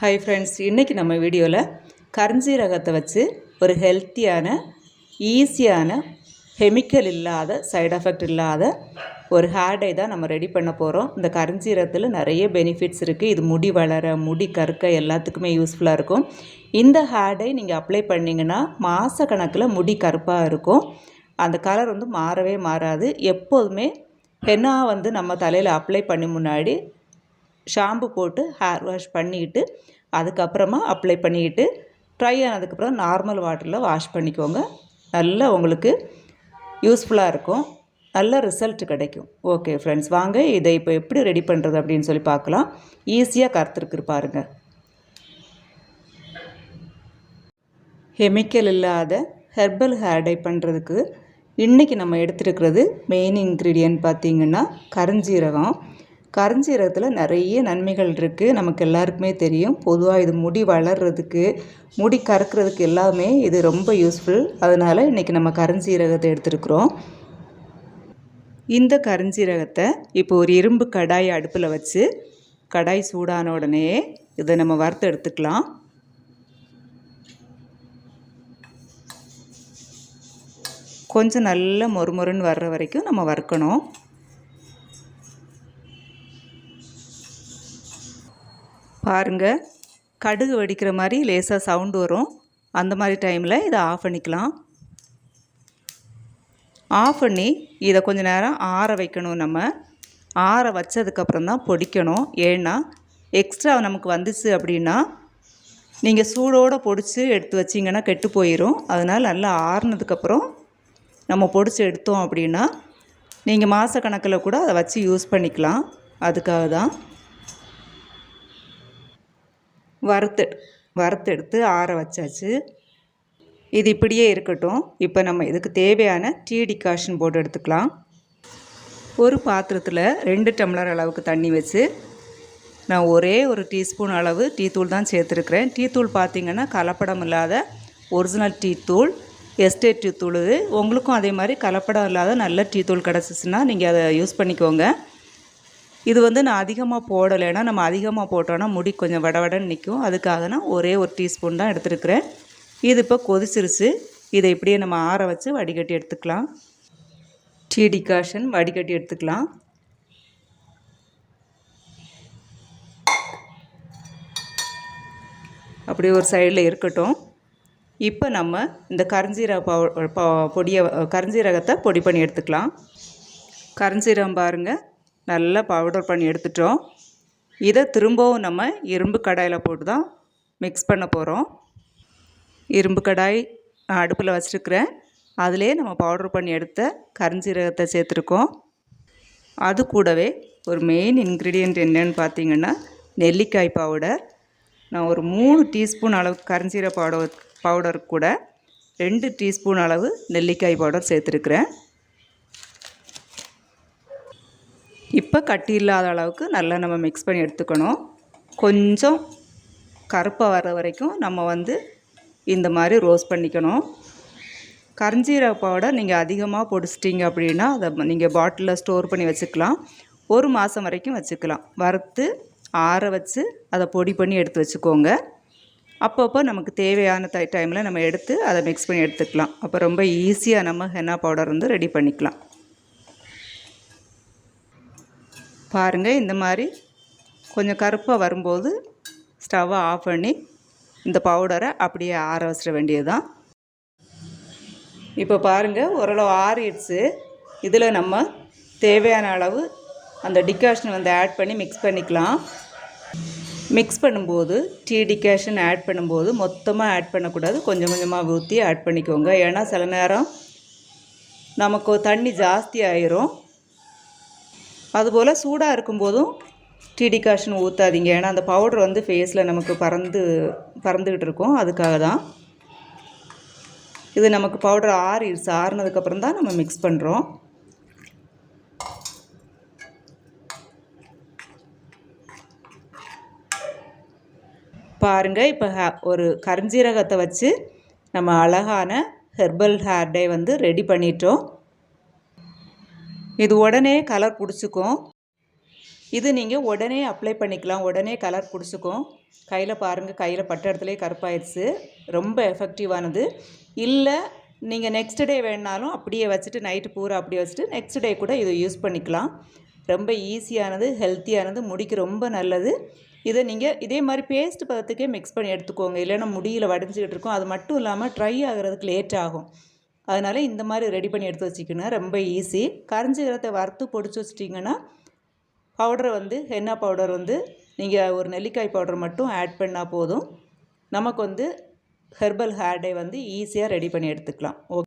Hi friends இன்றைக்கி நம்ம வீடியோவில் கரிஞ்சீரகத்தை வச்சு ஒரு ஹெல்த்தியான ஈஸியான கெமிக்கல் இல்லாத சைடு எஃபெக்ட் இல்லாத ஒரு ஹேர் டை தான் நம்ம ரெடி பண்ண போகிறோம் இந்த கரிஞ்சீரகத்தில் நிறைய பெனிஃபிட்ஸ் இருக்குது இது முடி வளர முடி கற்க எல்லாத்துக்குமே யூஸ்ஃபுல்லாக இருக்கும். இந்த ஹேர் டை நீங்கள் அப்ளை பண்ணிங்கன்னா மாத கணக்கில் முடி கருப்பாக இருக்கும். அந்த கலர் வந்து மாறவே மாறாது. எப்போதுமே ஹென்னா வந்து நம்ம தலையில் அப்ளை பண்ணி முன்னாடி ஷாம்பு போட்டு ஹேர் வாஷ் பண்ணிக்கிட்டு அதுக்கப்புறமா அப்ளை பண்ணிக்கிட்டு ட்ரை ஆனதுக்கப்புறம் நார்மல் வாட்டரில் வாஷ் பண்ணிக்கோங்க. நல்லா உங்களுக்கு யூஸ்ஃபுல்லாக இருக்கும். நல்ல ரிசல்ட் கிடைக்கும். ஓகே ஃப்ரெண்ட்ஸ் வாங்க இதை இப்போ எப்படி ரெடி பண்ணுறது அப்படின்னு சொல்லி பார்க்கலாம். ஈஸியாக கருத்துருக்கு பாருங்கள் கெமிக்கல் இல்லாத ஹெர்பல் ஹேர் டை பண்ணுறதுக்கு இன்றைக்கி நம்ம எடுத்துருக்கிறது மெயின் இன்க்ரீடியன்ட் பார்த்திங்கன்னா கருஞ்சீரகம். கருஞ்சீரகத்தில் நிறைய நன்மைகள் இருக்குது நமக்கு எல்லாருக்குமே தெரியும். பொதுவாக இது முடி வளர்கிறதுக்கு முடி கறக்கிறதுக்கு எல்லாமே இது ரொம்ப யூஸ்ஃபுல் அதனால் இன்றைக்கி நம்ம கருஞ்சீரகத்தை எடுத்துருக்குறோம். இந்த கருஞ்சீரகத்தை இப்போ ஒரு இரும்பு கடாய் அடுப்பில் வச்சு கடாய் சூடான உடனே இதை நம்ம வறுத்து எடுத்துக்கலாம். கொஞ்சம் நல்ல மொறுமொறுன்னு வர்ற வரைக்கும் நம்ம வறுக்கணும். பாருங்கள் கடுகு வெடிக்கிற மாதிரி லேசாக சவுண்டு வரும். அந்த மாதிரி டைமில் இதை ஆஃப் பண்ணிக்கலாம். ஆஃப் பண்ணி இதை கொஞ்சம் நேரம் ஆற வைக்கணும் நம்ம. ஆற வச்சதுக்கப்புறம் தான் பொடிக்கணும். ஏன்னா எக்ஸ்ட்ரா நமக்கு வந்துச்சு அப்படின்னா நீங்கள் சூடோடு பொடிச்சு எடுத்து வச்சிங்கன்னா கெட்டு போயிடும் அதனால் நல்லா ஆறுனதுக்கப்புறம் நம்ம பொடிச்சு எடுத்தோம் அப்படின்னா நீங்கள் மாதக்கணக்கில் கூட அதை வச்சு யூஸ் பண்ணிக்கலாம். அதுக்காக தான். வறுத்து வறுத்தெடுத்து ஆற வச்சாச்சு. இது இப்படியே இருக்கட்டும். இப்போ நம்ம இதுக்கு தேவையான டீ டிகாஷன் போட்டு எடுத்துக்கலாம். ஒரு பாத்திரத்தில் ரெண்டு டம்ளர் அளவுக்கு தண்ணி வச்சு நான் ஒரே ஒரு டீஸ்பூன் அளவு டீ தூள் தான் சேர்த்துருக்குறேன். டீ தூள் பார்த்திங்கன்னா கலப்படம் இல்லாத ஒரிஜினல் டீ தூள் எஸ்டேட் டீ தூள். உங்களுக்கும் அதே மாதிரி கலப்படம் இல்லாத நல்ல டீ தூள் கிடச்சிச்சின்னா நீங்கள் அதை யூஸ் பண்ணிக்கோங்க. இது வந்து நான் அதிகமாக போடலைன்னா நம்ம அதிகமாக போட்டோன்னா முடி கொஞ்சம் வடவடன்னு நிற்கும் அதுக்காக நான் ஒரே ஒரு டீஸ்பூன் தான் எடுத்துருக்குறேன். இது இப்போ கொதிச்சிருச்சு. இதை இப்படியே நம்ம ஆற வச்சு வடிகட்டி எடுத்துக்கலாம். டீ டிகாஷன் வடிகட்டி எடுத்துக்கலாம். அப்படி ஒரு சைடில் இருக்கட்டும். இப்போ நம்ம இந்த கரிஞ்சீரக பொடியை கரிஞ்சீரகத்தை பொடி பண்ணி எடுத்துக்கலாம். கரிஞ்சீரகம் பாருங்கள் நல்லா பவுடர் பண்ணி எடுத்துட்டோம். இதை திரும்பவும் நம்ம இரும்பு கடாயில் போட்டு தான் மிக்ஸ் பண்ண போகிறோம் இரும்பு கடாய் அடுப்பில் வச்சுருக்கிறேன். அதிலே நம்ம பவுடர் பண்ணி எடுத்த கரிஞ்சீரகத்தை சேர்த்துருக்கோம். அது கூடவே ஒரு மெயின் இன்க்ரீடியண்ட் என்னென்னு பார்த்தீங்கன்னா நெல்லிக்காய் பவுடர் நான் ஒரு மூணு டீஸ்பூன் அளவு கரிஞ்சீரக பவுடர் பவுடர் கூட ரெண்டு டீஸ்பூன் அளவு நெல்லிக்காய் பவுடர் சேர்த்துருக்குறேன். இப்போ கட்டி இல்லாத அளவுக்கு நல்லா நம்ம மிக்ஸ் பண்ணி எடுத்துக்கணும். கொஞ்சம் கருப்பாக வர வரைக்கும் நம்ம வந்து இந்த மாதிரி ரோஸ் பண்ணிக்கணும். கரிஞ்சீரக பவுடர் நீங்கள் அதிகமாக பொடிச்சிட்டிங்க அப்படின்னா அதை நீங்கள் பாட்டிலில் ஸ்டோர் பண்ணி வச்சுக்கலாம். ஒரு மாதம் வரைக்கும் வச்சுக்கலாம். வறுத்து ஆற வச்சு அதை பொடி பண்ணி எடுத்து வச்சுக்கோங்க. அப்பப்போ நமக்கு தேவையான டைமில் நம்ம எடுத்து அதை மிக்ஸ் பண்ணி எடுத்துக்கலாம். அப்போ ரொம்ப ஈஸியாக நம்ம ஹென்னா பவுடர் வந்து ரெடி பண்ணிக்கலாம். பாருங்கள் இந்த மாதிரி கொஞ்சம் கருப்பாக வரும்போது ஸ்டவ்வை ஆஃப் பண்ணி இந்த பவுடரை அப்படியே ஆற வச்சிட வேண்டியது தான் இப்போ பாருங்கள் ஓரளவு ஆறிடுச்சு. இதில் நம்ம தேவையான அளவு அந்த டிகாஷன் வந்து ஆட் பண்ணி மிக்ஸ் பண்ணிக்கலாம். மிக்ஸ் பண்ணும்போது டீ டிகாஷன் ஆட் பண்ணும்போது மொத்தமாக ஆட் பண்ணக்கூடாது. கொஞ்சம் கொஞ்சமாக ஊற்றி ஆட் பண்ணிக்கோங்க. ஏன்னா சில நேரம் நமக்கு தண்ணி ஜாஸ்தி ஆயிரும். அதுபோல் சூடாக இருக்கும்போதும் டீ டிகாஷன் ஊற்றாதீங்க ஏன்னா அந்த பவுடர் வந்து ஃபேஸில் நமக்கு பறந்து பறந்துக்கிட்டு இருக்கும். அதுக்காக தான் இது நமக்கு பவுடர் ஆறிடுச்சு ஆறுனதுக்கப்புறம் தான் நம்ம மிக்ஸ் பண்ணுறோம் பாருங்கள் இப்போ ஒரு கருஞ்சீரகத்தை வச்சு நம்ம அழகான ஹெர்பல் ஹேர் டே வந்து ரெடி பண்ணிட்டோம். இது உடனே கலர் பிடிச்சிக்கும் இது நீங்கள் உடனே அப்ளை பண்ணிக்கலாம். உடனே கலர் பிடிச்சிக்கும் கையில் பாருங்கள் கையில் பட்ட இடத்துலையே கருப்பாயிடுச்சு. ரொம்ப எஃபெக்டிவானது இல்லை நீங்கள் நெக்ஸ்ட் டே வேணாலும் அப்படியே வச்சுட்டு நைட்டு பூரா அப்படியே வச்சுட்டு நெக்ஸ்ட் டே கூட இதை யூஸ் பண்ணிக்கலாம். ரொம்ப ஈஸியானது ஹெல்த்தியானது முடிக்கு ரொம்ப நல்லது. இதை நீங்கள் இதே மாதிரி பேஸ்ட் பதத்துக்கே மிக்ஸ் பண்ணி எடுத்துக்கோங்க. இல்லைன்னா முடியில் வடிஞ்சிக்கிட்டு இருக்கும். அது மட்டும் இல்லாமல் ட்ரை ஆகிறதுக்கு லேட் ஆகும். அதனால் இந்த மாதிரி ரெடி பண்ணி எடுத்து வச்சுக்கணும் ரொம்ப ஈஸி கரைஞ்சிக்கிறத வறுத்து பொடிச்சு வச்சிட்டிங்கன்னா பவுடரை வந்து ஹென்னா பவுடர் வந்து நீங்கள் ஒரு நெல்லிக்காய் பவுடர் மட்டும் ஆட் பண்ணால் போதும். நமக்கு வந்து ஹெர்பல் ஹேர் டே வந்து ஈஸியாக ரெடி பண்ணி எடுத்துக்கலாம். ஓகே